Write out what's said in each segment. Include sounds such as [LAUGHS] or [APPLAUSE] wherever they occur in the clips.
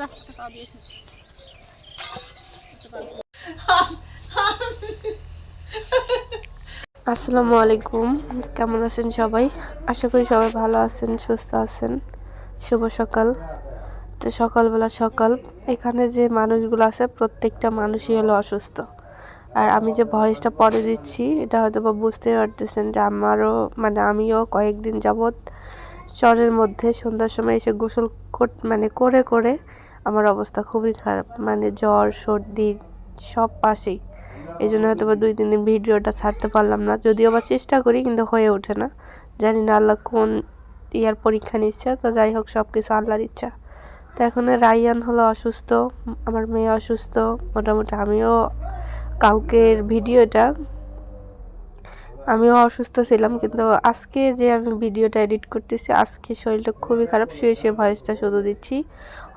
[LAUGHS] আসসালামু আলাইকুম। কেমন আছেন সবাই? আশা করি সবাই ভালো আছেন, সুস্থ আছেন। শুভ সকাল। তো সকালবেলা সকাল। এখানে যে মানুষগুলো আছে, প্রত্যেকটা মানুষই হলো অসুস্থ। আর আমি যে ভয়েসটা পরে দিচ্ছি, এটা হয়তো বা বুঝতেই পারতেছেন যে আমারও মানে আমিও কয়েকদিন যাবৎ চরের মধ্যে সন্ধ্যার সময় এসে গোসল মানে করে করে আমার অবস্থা খুবই খারাপ। মানে জ্বর, সর্দি, সব পাশেই। এই জন্য হয়তো বা দুই, তিন দিন ভিডিওটা ছাড়তে পারলাম না। যদিও বা চেষ্টা করি, কিন্তু হয়ে ওঠে না। জানি না আল্লাহ কোন ইয়ার পরীক্ষা নিচ্ছে, তো যাই হোক সব কিছু আল্লাহর ইচ্ছা। তো এখন রাইয়ান হলো অসুস্থ, আমার মেয়ে অসুস্থ। মোটামুটি আমিও কালকের ভিডিওটা আমিও অসুস্থ ছিলাম, কিন্তু আজকে যে আমি ভিডিওটা এডিট করতেছি, আজকে শরীরটা খুবই খারাপ। শুয়ে শুয়ে ভয়েসটা শুধু দিচ্ছি,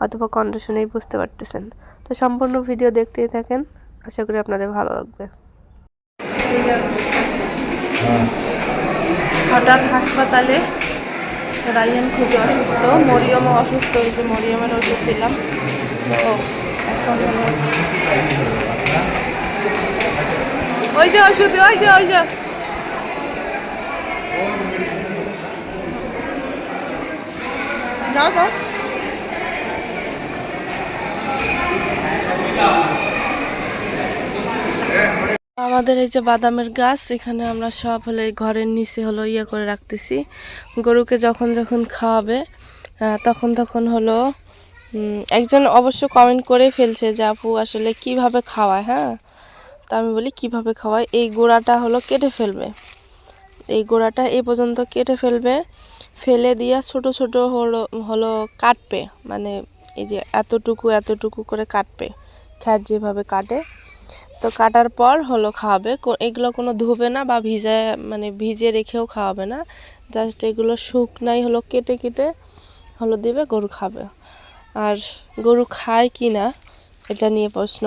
অথবা কণ্ঠ শুনেই বুঝতে পারতেছেন। তো সম্পূর্ণ ভিডিও দেখতেই থাকেন, আশা করি আপনাদের ভালো লাগবে। হঠাৎ হাসপাতালে রাইয়ান খুবই অসুস্থ, মরিয়মও অসুস্থ এই যে মরিয়মের ওষুধ দিলাম। এখন ওই যে ওষুধ, ওই যে ওই যে। যাও তো আমাদের এই যে বাদামের গাছ, এখানে আমরা সব হলে ঘরের নিচে হলো ইয়ে করে রাখতেছি। গরুকে যখন যখন খাওয়াবে তখন তখন হলো একজন অবশ্য কমেন্ট করে ফেলছে যে, আপু, আসলে কীভাবে খাওয়ায় হ্যাঁ? তা আমি বলি, কীভাবে খাওয়ায়? এই গোড়াটা হলো কেটে ফেলবে। এই গোড়াটা এ পর্যন্ত কেটে ফেলবে। ফেলে দিয়া ছোট ছোট হলো হলো কাটবে। মানে এই যে এতটুকু এতটুকু করে কাটবে। খ্যাট যেভাবে কাটে। তো কাটার পর হলো খাওয়াবে। এগুলো কোনো ধুবে না বা ভিজে মানে ভিজে রেখেও খাওয়াবে না। জাস্ট এগুলো শুকনাই হলো কেটে কেটে হলো দিবে, গরু খাবে। আর গরু খায় কি না, এটা নিয়ে প্রশ্ন।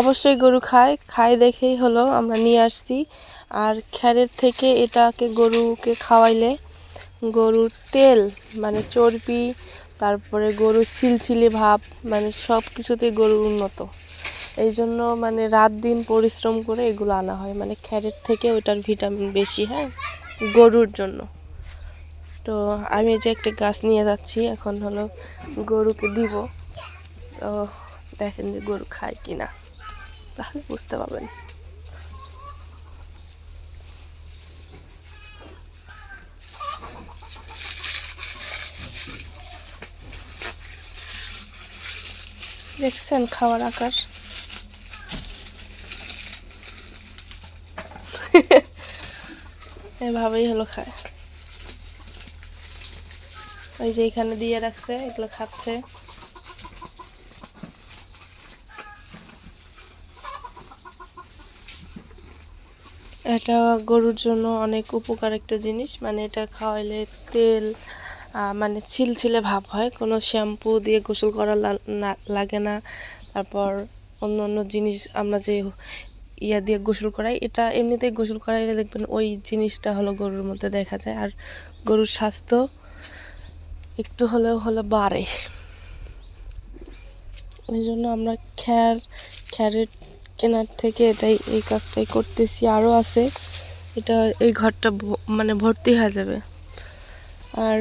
অবশ্যই গরু খায়। খায় দেখেই হলো আমরা নিয়ে আসছি। আর খ্যারের থেকে এটাকে গরুকে খাওয়াইলে গরুর তেল মানে চর্বি, তারপরে গরুর সিলছিলি ভাব মানে সব কিছুতেই গরুর উন্নত। এই জন্য মানে রাত দিন পরিশ্রম করে এগুলো আনা হয়। মানে খ্যারের থেকে ওটার ভিটামিন বেশি হ্যাঁ গরুর জন্য। তো আমি যে একটা গাছ নিয়ে যাচ্ছি, এখন হলো গরুকে দিব। তো দেখেন যে গরু খায় কি না তাহলে বুঝতে পারবেন। দেখছেন খাওয়ার আকার? এভাবেই হলো খায়। ওই যে এখানে দিয়ে রাখছে, এগুলো খাচ্ছে। এটা গরুর জন্য অনেক উপকার একটা জিনিস মানে এটা খাওয়াইলে তেল মানে ছিলছিলে ভাব হয়। কোনো শ্যাম্পু দিয়ে গোসল করা লাগে না। তারপর অন্য অন্য জিনিস আমরা যে ইয়া দিয়ে গোসল করাই, এটা এমনিতেই গোসল করাইলে দেখবেন ওই জিনিসটা হলো গরুর মধ্যে দেখা যায়। আর গরুর স্বাস্থ্য একটু হলেও হলে বাড়ে। এই জন্য আমরা খ্যার, খ্যারের কেনার থেকে এটাই, এই কাজটাই করতেছি। আরও আছে। এটা এই ঘরটা মানে ভর্তি হয়ে যাবে। আর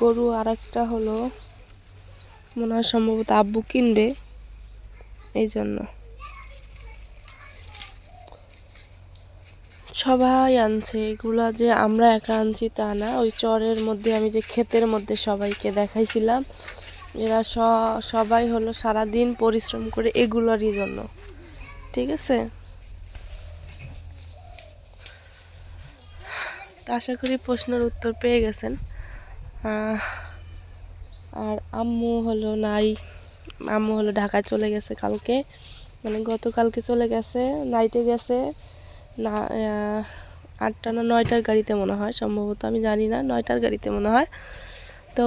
গরু আর একটা হলো, মনে হয় সম্ভবত আব্বু কিনবে এই জন্য সবাই আনছে, এগুলা যে আমরা একা আনছি তা না, ওই চরের মধ্যে, আমি যে ক্ষেতের মধ্যে সবাইকে দেখাইছিলাম, এরা সবাই হলো সারা দিন পরিশ্রম করে এগুলোরই জন্য। ঠিক আছে? আশা করি প্রশ্নের উত্তর পেয়ে গেছেন। আর আম্মু হলো নাই। আম্মু হলো ঢাকায় চলে গেছে কালকে। মানে গতকালকে চলে গেছে নাইটে গেছে। না আটটা না নয়টার গাড়িতে মনে হয়, সম্ভবত আমি জানি না, নয়টার গাড়িতে মনে হয়। তো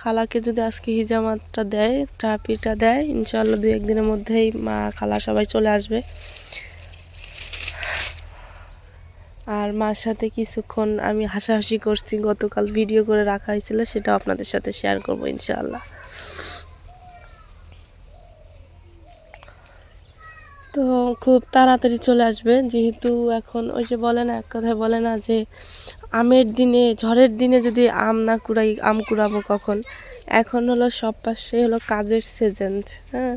খালাকে যদি আজকে হিজামাতটা দেয় ট্রাপিটা দেয় ইনশাল্লাহ দু একদিনের মধ্যেই মা খালা সবাই চলে আসবে। আর মার সাথে কিছুক্ষণ আমি হাসাহাসি করছি, গতকাল ভিডিও করে রাখা হয়েছিল সেটা আপনাদের সাথে শেয়ার করব ইনশাআল্লাহ। তো খুব তাড়াতাড়ি চলে আসবে, যেহেতু এখন ওই যে বলে না, এক কথায় বলে না যে আমের দিনে, ঝড়ের দিনে যদি আম না কুড়াই, আম কুড়াবো কখন? এখন হলো সব পাশে হলো কাজের সিজন হ্যাঁ?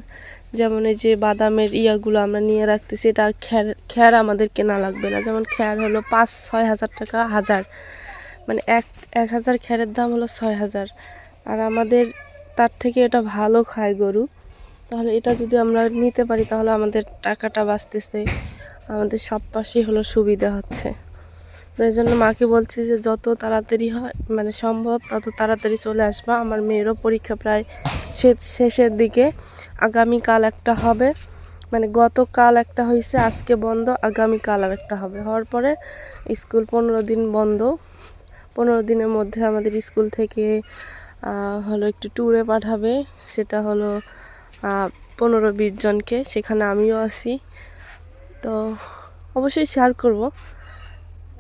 যেমন এই যে বাদামের ইয়াগুলো আমরা নিয়ে রাখতেছি, এটা খ্যার খ্যার আমাদের কেনা লাগবে না। যেমন খ্যার হলো পাঁচ, ছয় হাজার টাকা, হাজার। মানে এক এক হাজার খ্যারের দাম হলো ছয় হাজার। আর আমাদের তার থেকে এটা ভালো খায় গরু। তাহলে এটা যদি আমরা নিতে পারি, তাহলে আমাদের টাকাটা বাঁচতেছে। আমাদের সব পাশেই হলো সুবিধা হচ্ছে। তো এই জন্য মাকে বলছি যে যত তাড়াতাড়ি হয় মানে সম্ভব তত তাড়াতাড়ি চলে আসবা। আমার মেয়েরও পরীক্ষা প্রায় শে- শেষের দিকে। আগামীকাল একটা হবে। মানে গতকাল একটা হয়েছে আজকে বন্ধ, আগামীকাল আর একটা হবে। হওয়ার পরে স্কুল পনেরো দিন বন্ধ। পনেরো দিনের মধ্যে আমাদের স্কুল থেকে হলো একটু ট্যুরে পাঠাবে। সেটা হলো পনেরো বিশ জনকে। সেখানে আমিও আছি। তো অবশ্যই শেয়ার করব।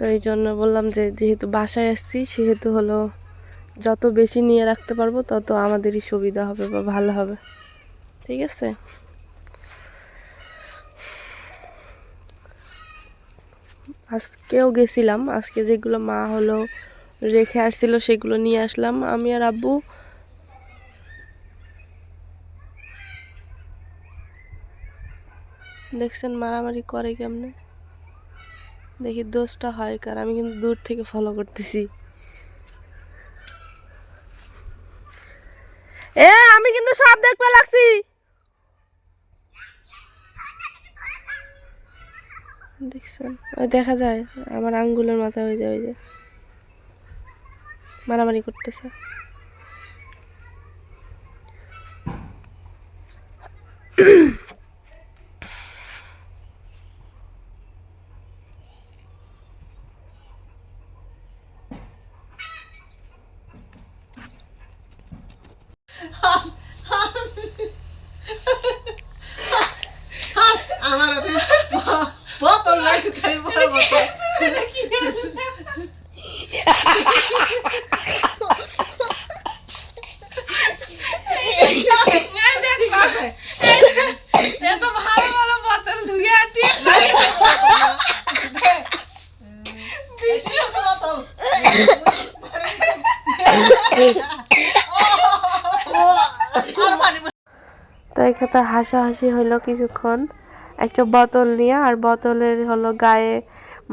তো এই জন্য বললাম যে যেহেতু বাসায় আসছি, সেহেতু হলো যত বেশি নিয়ে রাখতে পারব, তত আমাদেরই সুবিধা হবে বা ভালো হবে। ঠিক আছে? আজকেও গেছিলাম। আজকে যেগুলো মা হলো রেখে আসছিল, সেগুলো নিয়ে আসলাম। আমি আর আব্বু দেখছেন মারামারি করে কেমনে? দেখি দোষটা হয় কার, আমি কিন্তু দূর থেকে ফলো করতেছি। এ, আমি কিন্তু সব দেখতে লাগছি। দেখছেন? ওই দেখা যায়, আমার আঙ্গুলের মাথা হয়ে যায়, ওই যে। মারামারি করতেছে আমার বোতল লাগে খাই বড় বোতল তো [LAUGHS] এখানে হাসাহাসি হলো কিছুক্ষণ। একটা বোতল নিয়ে, আর বোতলের হলো গায়ে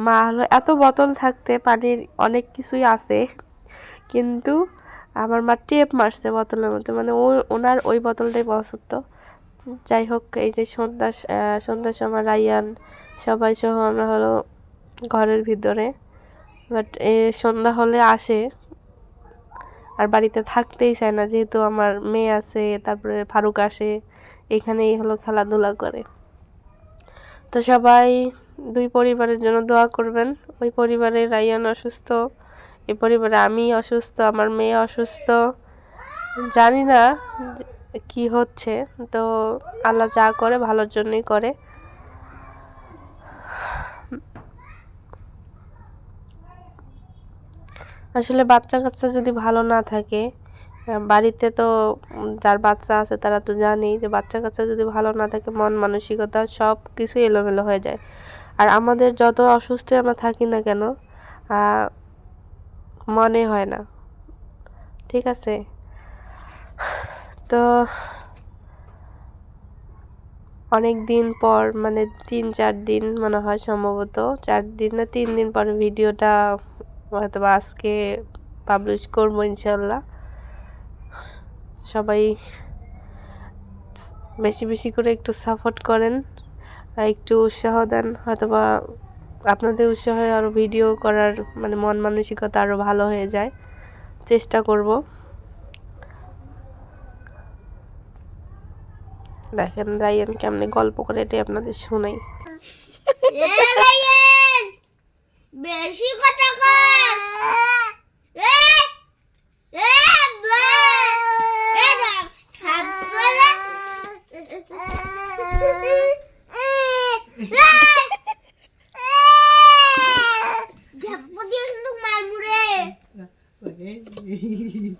মা হলো, এত বোতল থাকতে পানির অনেক কিছুই আছে। কিন্তু আমার মা টেপ মারছে বোতলের মধ্যে মানে ও, ওনার ওই বোতলটাই পছন্দ যাই হোক, এই যে সন্ধ্যা সন্ধ্যার সময় রায়ান, সবাই সহ আমরা হলো ঘরের ভিতরে। বাট এ সন্ধ্যা হলে আসে, আর বাড়িতে থাকতেই চায় না, যেহেতু আমার মেয়ে আছে, তারপরে ফারুক আসে, এখানেই হলো খেলাধুলা করে। তো সবাই দুই পরিবারের জন্য দোয়া করবেন। ওই পরিবারে রায়ান অসুস্থ এই পরিবারে আমি অসুস্থ, আমার মেয়ে অসুস্থ। জানি না কি হচ্ছে, তো আল্লাহ যা করে ভালোর জন্যই করে। আসলে বাচ্চা কাচ্চা যদি ভালো না থাকে বাড়িতে তো যার বাচ্চা আছে তারা তো জানেই যে বাচ্চা কাচ্চা যদি ভালো না থাকে, মন মানসিকতা সব কিছু এলোমেলো হয়ে যায়। আর আমাদের যত অসুস্থ আমরা থাকি না কেন মনে হয় না। ঠিক আছে? তো অনেক দিন পর মানে তিন, চার দিন মনে হয় সম্ভবত, চার দিন না তিন দিন পর ভিডিওটা হয়তো বা আজকে পাবলিশ করব ইনশাল্লাহ। সবাই বেশি বেশি করে একটু সাপোর্ট করেন একটু উৎসাহ দেন, হয়তোবা আপনাদের উৎসাহে আরও ভিডিও করার মানে মন মানসিকতা আরও ভালো হয়ে যায়, চেষ্টা করব। দেখেন রায়ান কেমনে গল্প করে এটাই আপনাদের শোনাই এ রায়ান বেশি কথা কস এ এ বে এ না খাবলা ঝাপ্পু দিয়ে কিন্তু মারমুরে এ এবার পরে কে এ ঝাপ্পু দিয়ে মারমু এ এ দেখছ কি ভাড়া করলে তো নেই না সে এই বা বা বা এ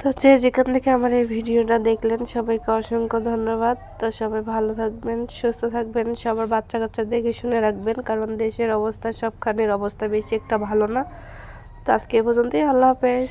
তো যে যেখান থেকে আমার এই ভিডিওটা দেখলেন, সবাইকে অসংখ্য ধন্যবাদ। তো সবাই ভালো থাকবেন, সুস্থ থাকবেন, সবার বাচ্চা কাচ্চা দেখে শুনে রাখবেন, কারণ দেশের অবস্থা, সবখানের অবস্থা বেশি একটা ভালো না। তো আজকে এ পর্যন্তই, আল্লাহ হাফেজ।